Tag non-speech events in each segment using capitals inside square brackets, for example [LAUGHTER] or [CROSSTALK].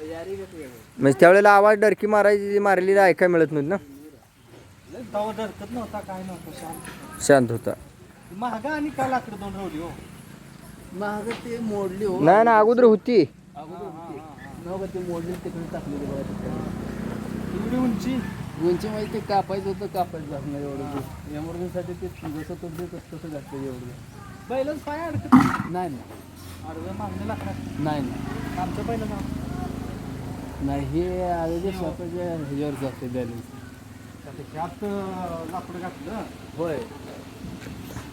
म्हणजे त्यावेळेला आवाज डरकी मारायची मारलेली ऐकायला मिळत नव्हती ना? धरकत नव्हता काय नव्हतं शांत शांत होता. महागा आणि काय लाकडं दोन रवली हो? महाग ते मोडली हो. नाही ना अगोदर होती. अगोदर ते मोडली तिकडे टाकलेली बघा उंची? उंची मध्ये ते कापायचं होतं कापायचं लागणार एवढं एमर्जन्सीसाठी ते जसं तो ते तसं तसं घातलं एवढं बैलच पाय अडकत नाही. नाही आडव्या मागणे लाकडं नाही नाही. आमचं पहिलं नाव. नाही हे आधी स्वतःच्या ह्याच्यावर जाते बॅलन्स ह्यात लाकडं घातलं. होय.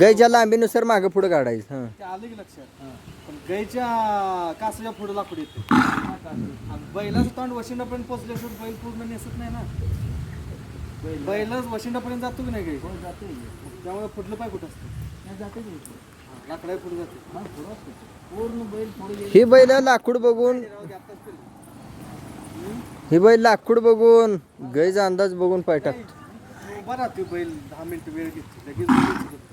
गायच्या लांबीनुसार मागं पुढं काढायचं हां. ते आलं की लक्षात. हां. पण गायच्या कासाच्या पुढे लाकूड येते. बैलाचं तोंड वशिंडापर्यंत पोचल्याशिवाय बैल पूर्ण नेसत नाही ना. बैल. बैलच वशिंडापर्यंत जातो की नाही गाई? हो जाते. त्यामुळे पुढलं पाय कुठं असतं? जाते की. इथे. लाकडा पुढे जाते. हा, पुढं असते. पूर्ण बैल पुढे ही बैल लाकूड बघून ही बैल लाकूड बघून गायचा अंदाज बघून पाय टाकतो उभा राहते बैल दहा मिनिटं वेळ घेते लगेच लगेच घेते.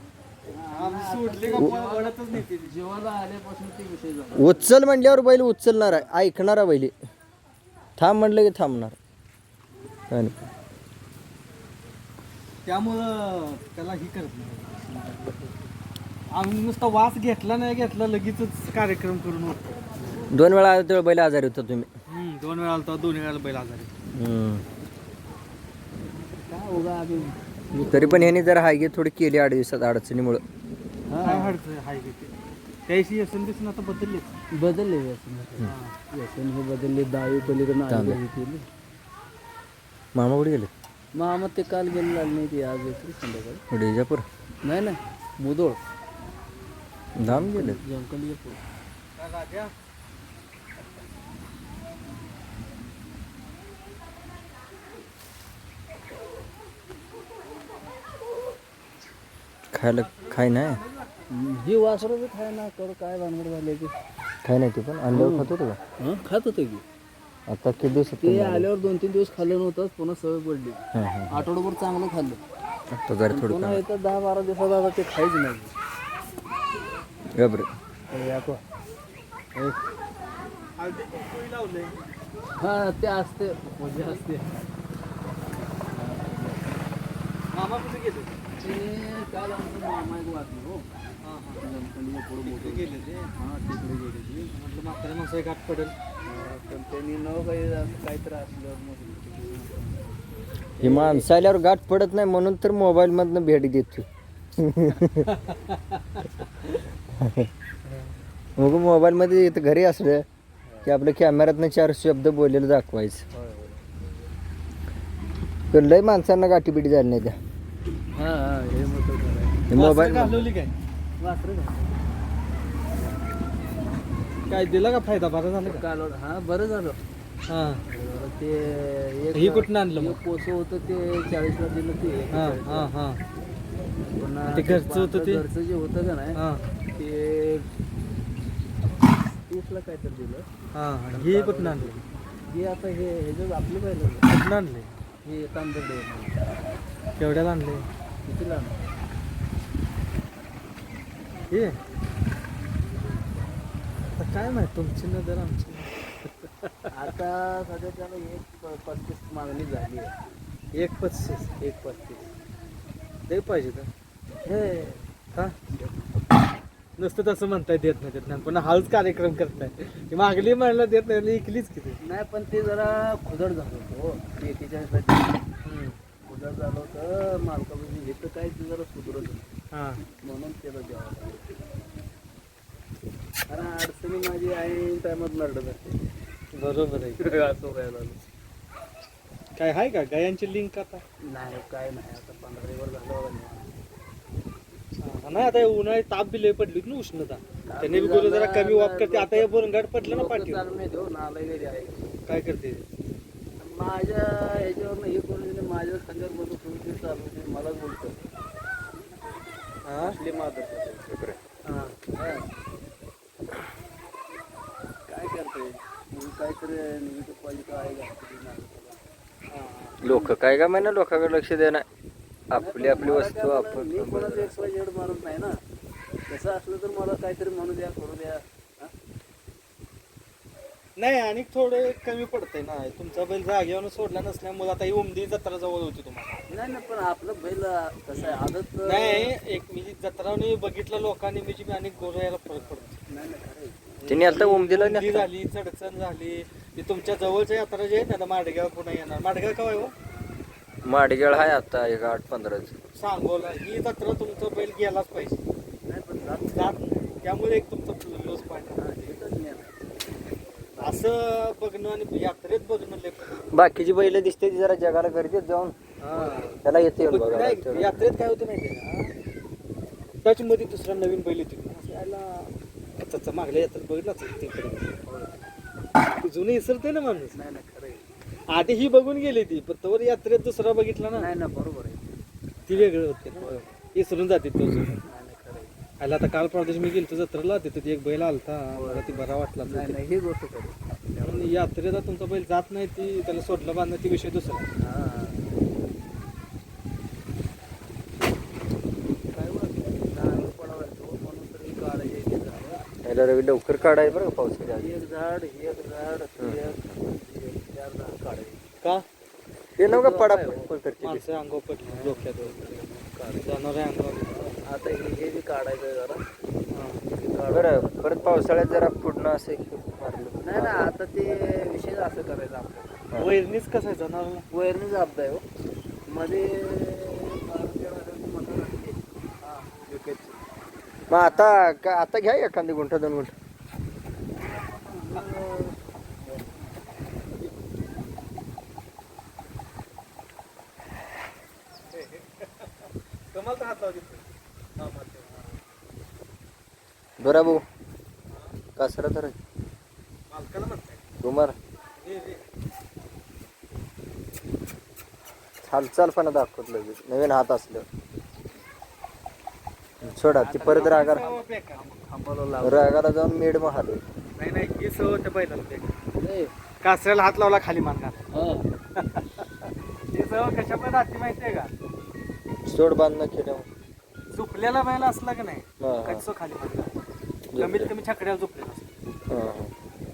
आम्ही सोडले का पळ- वळतच नाही ते. जेवायला आल्यापासून ते विषय झाला. उचल म्हणल्यावर बैल उचलणार आहे ऐकणारा बैल. थांब म्हणलं की थांबणार. काय नाही. त्यामुळं त्याला ही करत नाही. आम्ही नुसता वास घेतला नाही घेतला लगेचच कार्यक्रम करून होतो दोन वेळा आला तेव्हा बैल आजारी होता तुम्ही. दोन वेळा आलता दोन वेळा बैल आजारी. हम्म. काय उगा आम्ही तरी पण ह्याने जर हायगे थोडी केली आठ दिवसात अडचणीमुळं. काय अडचण हाय की ते. त्याशी एस एन दिसून आता बदलले. बदलले व्यसन. व्यसन हे बदलले दहावी पलीकडनं. आली केली. मामा कुठे गेले? मामा ते काल गेले आले नाही ते आज येतील संध्याकाळी. विजापूर नाही नाही. मुदोळ. धाम गेले. जंकल येतो राजा? खायला खाय नाही? ही वासरं बी खाय ना कर काय भानगड झाले की खाय नाही ते पण? अंड्यावर खात होतं का? हं खात होते की. आता किती दिवसात ते आल्यावर दोन तीन दिवस खाल्लं नव्हतं पुन्हा सवय पडली. हां हां आठवडाभर चांगलं खाल्लं. आता जरा थोडं पुन्हा येतं दहा बारा दिवसात आता ते खायच नाही. गबरे. हळदी कुंकूही लावलंय हा ते असते. म्हणजे असते. मामा कुठे गेले? ते काल आमचं मामा एक हो गेले ते तिकडे गेले म्हटलं माणसं पडेल पण त्यांनी न काही ही माणसं आल्यावर गाठ पडत नाही म्हणून तर मोबाईल मधनं भेट देतो मग मोबाईल मध्ये घरी असलं की आपल्या कॅमेऱ्यातनं चार शब्द बोललेलं दाखवायचं. लय माणसांना गाठीबिटी झाली नाही त्या. हा हा हे हे मोबाईल घालवली काय? काय दिला का फायदा? बरा झाला का? हा बरं झालं. हां. ते एक ही कुठनं आणलं मग? एक पोसं होतं ते चाळीसला दिलं ते हां 41 ला. हां हां. पुन्हा ते घरचं होतं ते? घरचं जे होतं का नाही हां. ते तीसला काहीतरी दिलं. हां ही कुठनं आणली? हे आता हे हे जे आपलं पाहिलं कुठनं आणले हे तांदळ केवढ्याला आणले कितीला हे. आता काय माहीत तुमची नजर आमची. आता सध्या त्याला एक पस्तीस मागणी झाली आहे. एक पस्तीस. एक पस्तीस. ते पाहिजे तर हे. का नुसतं तसं म्हणताय देत नाही देत नाही. पण हाच कार्यक्रम करताय. मागली म्हणलं देत नाही इकलीच किती. नाही पण ते जरा खुदड झालं होतं हो. शेतीच्यासाठी खुदड झालं होतं मालकापासून इथं काय जरा सुधरत. हां. म्हणून त्याला द्यावं. कारण अडचणी माझी आई टायमात नरडत असते. बरोबर आहे. [LAUGHS] असं व्हायला लागलं. काय आहे का? गायांची लिंक आता? नाही काय नाही. आता पंधरा दिवस झालं बघा निवांत. हा, नाही आता उन्हाळी ताप बी लय पडली ना उष्णता? त्याने बी गुरु जरा कमी वाप करते. आता हे बोरंगाड पडलं ना लोकं पाठी चालू नाही देऊ नालाय घरी आहे. काय करते? माझ्या ह्याच्यावर हे माझ्या बसून तुम्ही ते चालू होते मला बोलतो. हा? असले मात्र हा. काय करते मग काहीतरी निमित्त हा. लोक काय का महिना लोकांकडे लक्ष देणार आपली आपली वस्तू आपण मी कोणाचं एक्स वाय झेड मानत नाही ना. तसं असलं तर मला काहीतरी म्हणू द्या करू द्या? नाही आणि थोडे कमी पडतंय ना. तुमचा बैल जागेवर सोडला नसल्यामुळे आता ही उमदी जत्रा जवळ होती तुम्हाला. नाही ना पण आपलं बैल कसं आहे? आदत नाही एक मी जत्रावणी बघितलं लोकांनी मी जी अनेक गोरं यायला फरक पडतो नाही ना खरं आहे. त्यांनी आता उमदीला उमदी नेलं. झाली चडचण झाली. ती तुमच्या जवळच्या यात्रा जे आहेत ना आता माडगाव पुन्हा येणार. माडगाव का हो? माडगेळ आहे आता एक आठ पंधरा सांगोला. ही जत्रा तुमचा बैल गेलाच पाहिजे. नाही पण जात जात नाही. त्यामुळे एक तुमचं लॉस पॉईंट हा, एकच ज्ञान आहे. असं बघणं आणि यात्रेत बघणं लय. बाकीची बैल दिसते ती जरा जगाला गर्दीत जाऊन. त्याला येते नाही, यात्रेत काय होतं माहितीये का? त्याच्यामध्ये दुसरा नवीन बैल येतो असं याला त्याचं मागल्या यात्रेत बघितलं तिकडे. जुने विसरते ना माणूस. नाही ना खरं आहे. आधी ही बघून गेली ती पण तोवर यात्रेत दुसरा बघितला ना. नाही ना बरोबर आहे. ती वेगळं होते. ना विसरून जाते तो. जुना. आला आता काल परदेश मी गेलो जत्रेला तिथे एक बैल आलता मला ती बरा वाटला नाही नाही ही गोष्ट आहे. म्हणून यात्रेला तुमचा बैल जात नाही ती त्याला सोडलं बांधणं ती विषय दुसरा हा. काय बरं, झाड पडावं तो म्हणून तर ही काळजी आहे ते झाडं. याला रवी लवकर काढाय बरं का पावसाच्या आधी. एक झाड एक झाड एक एक चार झाड काढायचे का हे नव्हतं पडा पण करते माणसं अंगावर पडली डोक्यात जनावर अंगावर आता हे हे बी काढायचं जरा हा. हे काढून- बरं परत पावसाळ्यात जरा पुढनं असं मारलं नाही ना आता ते विषय असं करायचं आपल्याला वैरणीच कसं आहे जनावरांना वैरणी जात आहे हो मध्ये. हा. मग आता का आता घ्या एखादी गुंठा दोन गुंठा कमाल तर हात लावते हा, मारते. बरा भाऊ. कासरा तर. हालचाल पण दाखवत लगेच. नवीन हात असलं. सोडा ती परत रागार. रागाला जाऊन मेड मग हाल नाही नाही कासऱ्याला हात लावला खाली कशा पण राहते माहितीये का? सोड बांधणं केलं झुपलेला बैल असला का नाही. कच्चं खाली मानणार कमीत कमी छकड्याला झोपलेला असतो.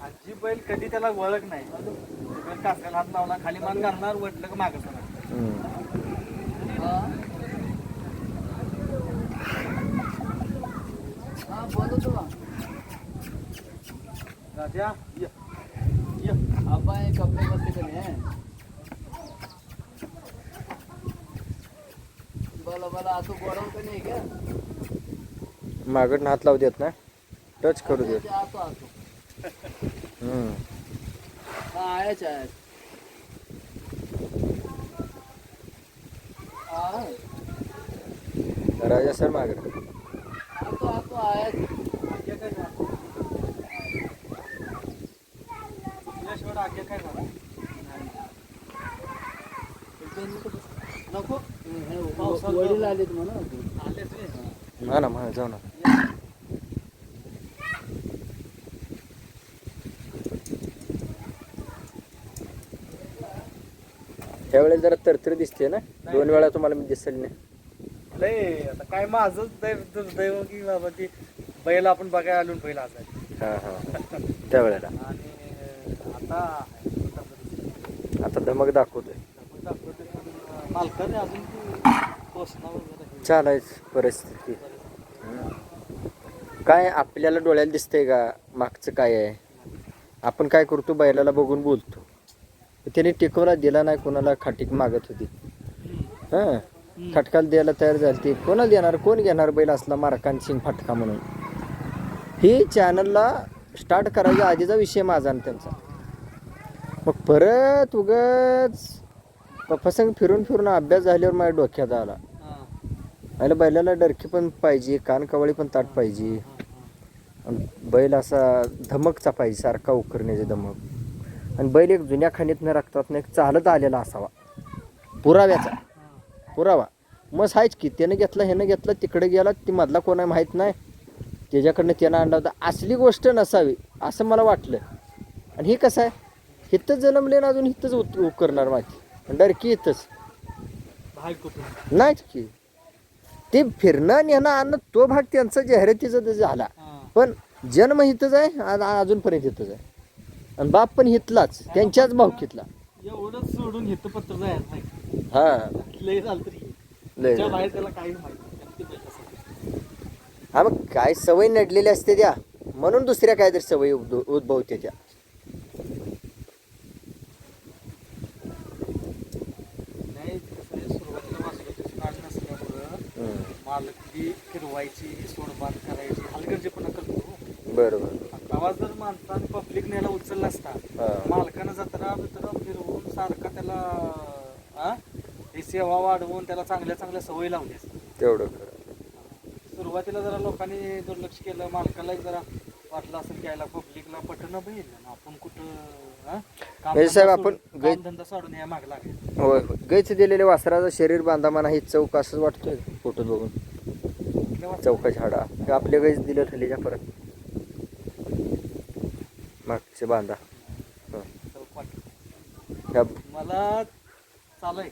आणि जी बैल कधी त्याला वळख नाही बैल कासऱ्याला हात लावला खाली मान घालणार वटलं का मागं बा. राजा ये. ये. आबा हे कपडे बसते हात लावू देत ना टच करू देत ते असं असं हम्म. हा आहेच आहे हा राजा सर मागड असं असं आहेच आज्ञा काय झालं? तुझ्याशिवाय आज्ञा काय झालं? नको हे वडील आलेत म्हणा आलेच रे. हा ना मग जाऊ ना त्यावेळेला जरा तरतरी दिसते ना? दोन वेळा तुम्हाला मी दिसेल नाही. लय आता काय माझंच दैव दुर्दैव की बाबा ती बैल आपण बघायला आलो बैल आज हा हा. त्यावेळेला. आणि आता आता धमक दाखवतोय. मालकाने अजून वगैरे चालायच परिस्थिती. काय आपल्याला डोळ्याला दिसतंय का? मागचं काय आहे? आपण काय करतो? बैलाला बघून बोलतो. त्याने टिकवला दिला नाही कोणाला खाटीक मागत होती. हां? खटकाला द्यायला तयार झाली ती. कोणाला देणार? कोण घेणार बैल असला मारकान सिंग फटका म्हणून? ही चॅनलला स्टार्ट करायच्या आधीचा विषय माझा आणि त्यांचा. मग परत उगच प्रसंग फिरून फिरून अभ्यास झाल्यावर माझ्या डोक्यात आला. आयला बैलाला डरकी पण पाहिजे कानकवळी पण ताट पाहिजे. बैल असा धमकचा पाहिजे सारखा उकरण्याचे धमक. आणि बैल एक जुन्या खाणीतनं रक्तातनं एक चालत आलेला असावा. पुराव्याचा. पुरावा. मस आहेच की त्यानं घेतला ह्यानं घेतला तिकडे गेला ती मधला कोण आहे माहीत नाही. त्याच्याकडनं त्यानं आणला होता. असली गोष्ट नसावी असं मला वाटलं. आणि हे कसं आहे? हिथंच जन्मले ना अजून हिथंच उत उकरणार माझी डरकी इथंच नाहीच की. ते फिरणं नेणं आणणं तो भाग त्यांचा जाहिरातीचा झाला. पण जन्म इथंच आहे अजूनपर्यंत इथंच आहे. आणि बाप पण हितलाच त्यांच्याच भावकीतला एवढंच सोडून घेतं पत्र जायचं नाही. हा. लय झालं तरी. लय त्याच्या. बाहेर त्याला माहिती. हा मग काय सवय नडलेली असते त्या. म्हणून दुसऱ्या काहीतरी सवयी उद्भ- उद्भवते त्या. नाही कसं आहे, सुरुवातीला वासराची नाळ नसल्यामुळं हम्म. मालक ती फिरवायची सोडबाद करायची हलगर्जीपणा करतो. बरोबर. आवाज जर माणसाने पब्लिक न्यायला उचलला असता. मालकानं जत्रा बित्रा फिरवून सारखा त्याला हा ही सेवा वाढवून त्याला चांगल्या चांगल्या सवयी लावल्या. असत्या. तेवढं खरं. सुरुवातीला जरा लोकांनी दुर्लक्ष केलं मालकाला जरा वाटलं असेल की यायला पब्लिकला पटणं बहील आपण कुठं हा? म्हणजे साहेब, आपण सोडून- गै- कामधंदा सोडून या माग लागेल. होय होय. गैच दिलेले वासराचं शरीर बांधामाना ही चौक असंच वाटतोय फोटो बघून. चौकाची हाडा हे आपल्या गैस दिलं ठेलीच्या परत. मागचे बांधा. ह्या मला चालू आहे